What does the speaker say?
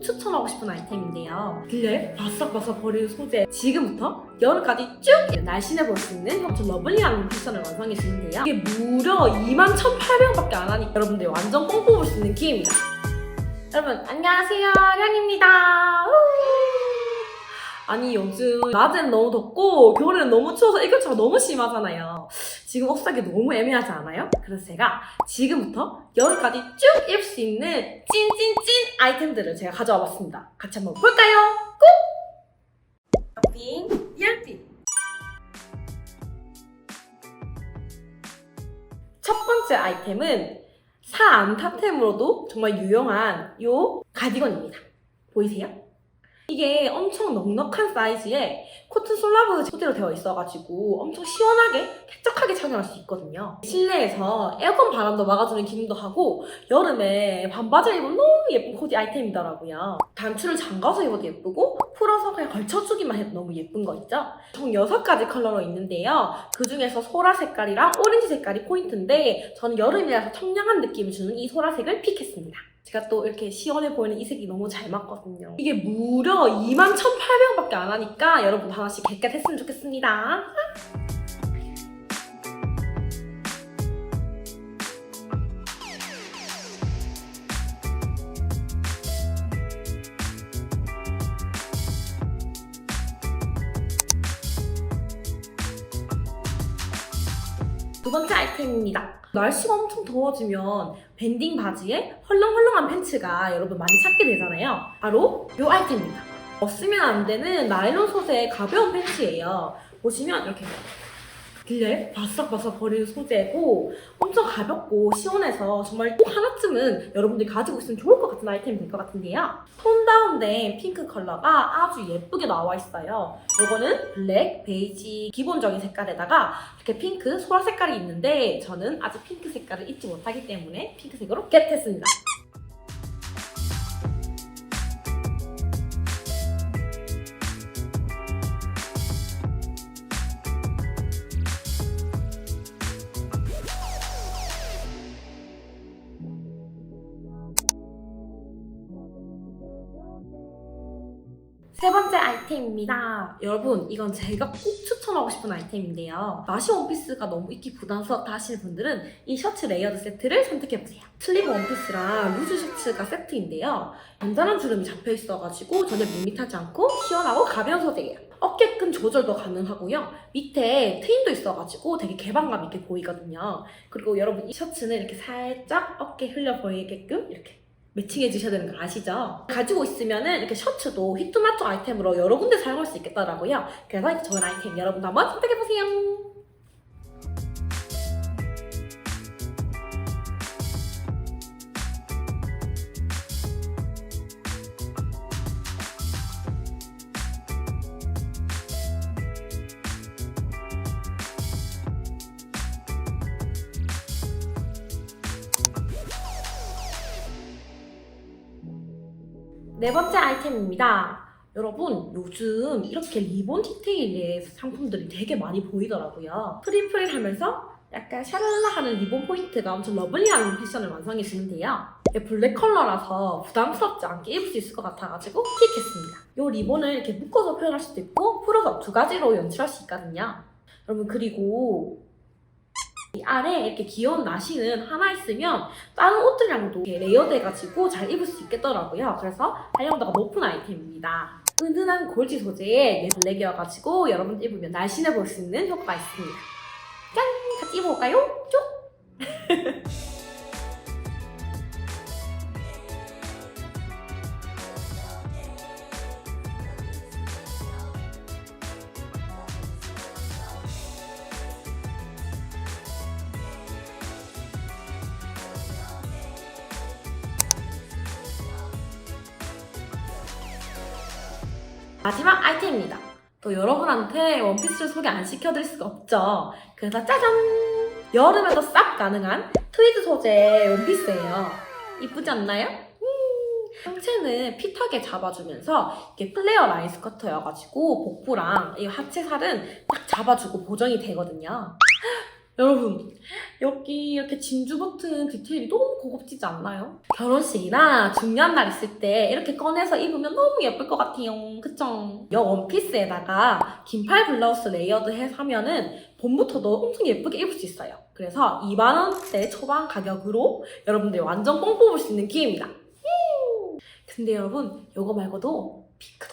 꼭 추천하고 싶은 아이템인데요. 길래 바싹바싹 버리는 소재 지금부터 여름까지 쭉 날씬해 볼 수 있는 협조 러블리한 패션을 완성해 주는데요. 이게 무려 21,800원밖에 안 하니까 여러분들 완전 뽕 뽑을 수 있는 기회입니다. 여러분 안녕하세요 량입니다. 우! 아니 요즘 낮엔 너무 덥고 겨울에는 너무 추워서 일교차가 너무 심하잖아요. 지금 옷 사기 너무 애매하지 않아요? 그래서 제가 지금부터 여름까지 쭉 입을 수 있는 찐찐찐 아이템들을 제가 가져와 봤습니다. 같이 한번 볼까요? 꼭! 빙, 이얼핀 첫 번째 아이템은 사안타템으로도 정말 유용한 요 가디건입니다. 보이세요? 이게 엄청 넉넉한 사이즈에 코튼 솔라브 소재로 되어 있어가지고 엄청 시원하게 쾌적하게 착용할 수 있거든요. 실내에서 에어컨 바람도 막아주는 기능도 하고 여름에 반바지 입으면 너무 예쁜 코디 아이템이더라고요. 단추를 잠가서 입어도 예쁘고 풀어서 그냥 걸쳐주기만 해도 너무 예쁜 거 있죠? 총 6가지 컬러로 있는데요. 그 중에서 소라 색깔이랑 오렌지 색깔이 포인트인데 저는 여름이라서 청량한 느낌을 주는 이 소라색을 픽했습니다. 제가 또 이렇게 시원해 보이는 이 색이 너무 잘 맞거든요. 이게 무려 21,800원밖에 안 하니까 여러분 하나씩 겟겟 했으면 좋겠습니다. 두 번째 아이템입니다. 날씨가 엄청 더워지면 밴딩 바지에 헐렁헐렁한 팬츠가 여러분 많이 찾게 되잖아요. 바로 이 아이템입니다. 없으면 안 되는 나일론 소재의 가벼운 팬츠예요. 보시면 이렇게 길래 바싹바싹 버리는 소재고 엄청 가볍고 시원해서 정말 꼭 하나쯤은 여러분들이 가지고 있으면 좋을 것 같은 아이템이 될 것 같은데요. 톤 다운된 핑크 컬러가 아주 예쁘게 나와 있어요. 요거는 블랙, 베이지 기본적인 색깔에다가 이렇게 핑크, 소라 색깔이 있는데 저는 아직 핑크 색깔을 입지 못하기 때문에 핑크색으로 겟했습니다. 세 번째 아이템입니다. 여러분, 이건 제가 꼭 추천하고 싶은 아이템인데요. 마시 원피스가 너무 입기 부담스럽다 하시는 분들은 이 셔츠 레이어드 세트를 선택해보세요. 슬리브 원피스랑 루즈 셔츠가 세트인데요. 단단한 주름이 잡혀 있어가지고 전혀 밋밋하지 않고 시원하고 가벼운 소재예요. 어깨끈 조절도 가능하고요. 밑에 트임도 있어가지고 되게 개방감 있게 보이거든요. 그리고 여러분 이 셔츠는 이렇게 살짝 어깨 흘려 보이게끔 이렇게 매칭해 주셔야 되는 거 아시죠? 가지고 있으면은 이렇게 셔츠도 히트마초 아이템으로 여러 군데 사용할 수 있겠더라고요. 그래서 좋은 아이템 여러분도 한번 선택해 보세요. 네 번째 아이템입니다. 여러분 요즘 이렇게 리본 디테일의 상품들이 되게 많이 보이더라고요. 프리프릴 하면서 약간 샤랄라 하는 리본 포인트가 엄청 러블리한 패션을 완성해 주는데요. 블랙 컬러라서 부담스럽지 않게 입을 수 있을 것 같아가지고 픽했습니다. 이 리본을 이렇게 묶어서 표현할 수도 있고 풀어서 두 가지로 연출할 수 있거든요. 여러분 그리고 이 아래 이렇게 귀여운 나시는 하나 있으면 다른 옷들이랑도 이렇게 레이어돼가지고 잘 입을 수 있겠더라고요. 그래서 활용도가 높은 아이템입니다. 은은한 골지 소재의 블랙이어가지고 여러분들 입으면 날씬해 보일 수 있는 효과가 있습니다. 짠! 같이 입어볼까요? 쭉! 마지막 아이템입니다. 또 여러분한테 원피스를 소개 안 시켜드릴 수가 없죠. 그래서 짜잔! 여름에도 싹 가능한 트위드 소재의 원피스예요. 이쁘지 않나요? 음, 상체는 핏하게 잡아주면서 이게 플레어 라인 스커트여가지고 복부랑 이 하체 살은 딱 잡아주고 보정이 되거든요. 여러분 여기 이렇게 진주 버튼 디테일이 너무 고급지지 않나요? 결혼식이나 중요한 날 있을 때 이렇게 꺼내서 입으면 너무 예쁠 것 같아요. 그쵸? 여 원피스에다가 긴팔 블라우스 레이어드 해서 하면은 봄부터도 엄청 예쁘게 입을 수 있어요. 그래서 2만원대 초반 가격으로 여러분들 완전 뽕 뽑을 수 있는 기회입니다. 근데 여러분, 이거 말고도 핑크